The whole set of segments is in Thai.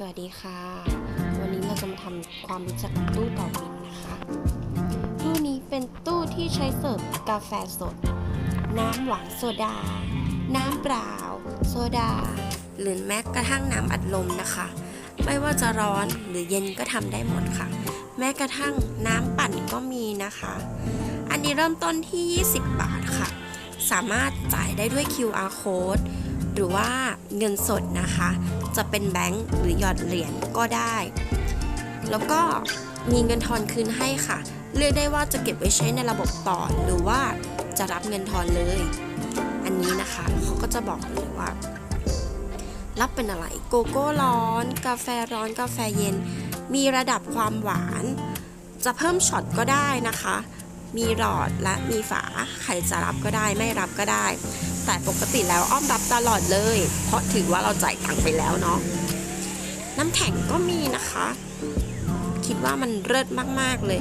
สวัสดีค่ะ วันนี้เราจะมาทำความรู้จักตู้ต่อบินนะคะ ตู้นี้เป็นตู้ที่ใช้เสิร์ฟกาแฟสด น้ำหวานโซดา น้ำเปล่า โซดา หรือแม้กระทั่งน้ำอัดลมนะคะ ไม่ว่าจะร้อนหรือเย็นก็ทำได้หมดค่ะ แม้กระทั่งน้ำปั่นก็มีนะคะ อันนี้เริ่มต้นที่ 20 บาทค่ะ สามารถจ่ายได้ด้วย QR code หรือว่าเงินสดนะคะ จะเป็นแบงก์หรือหยอดเหรียญก็ได้ แล้วก็มีเงินทอนคืนให้ค่ะ เลือกได้ว่าจะเก็บไว้ใช้ในระบบต่อหรือว่าจะรับเงินทอนเลย อันนี้นะคะเขาก็จะบอกเลยว่า รับเป็นอะไรโกโก้ร้อน กาแฟร้อนกาแฟเย็น มีระดับความหวาน จะเพิ่มช็อตก็ได้นะคะ มีหลอดและมีฝาใครจะรับก็ได้ไม่รับก็ได้ แต่ปกติแล้วอ้อมรับตลอดเลย เพราะถือว่าเราจ่ายตังค์ไปแล้วเนาะน้ำแข็งก็มีนะคะ คิดว่ามันเลิศมากๆเลย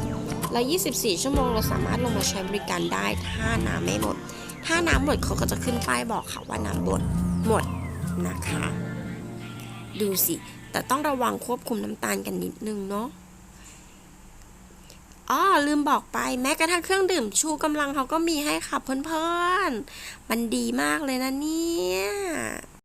แล้ว24 ชั่วโมงเราสามารถลงมาใช้บริการได้ถ้าน้ำไม่หมด ถ้าน้ำหมดเขาก็จะขึ้นป้ายบอกค่ะว่าน้ำหมดหมดนะคะ ดูสิ แต่ต้องระวังควบคุมน้ำตาลกันนิดนึงเนาะ อ๋อลืมบอกไปแม้กระทั่งเครื่องดื่มชูกำลังเขาก็มีให้ค่ะเพื่อนๆ มันดีมากเลยนะเนี่ย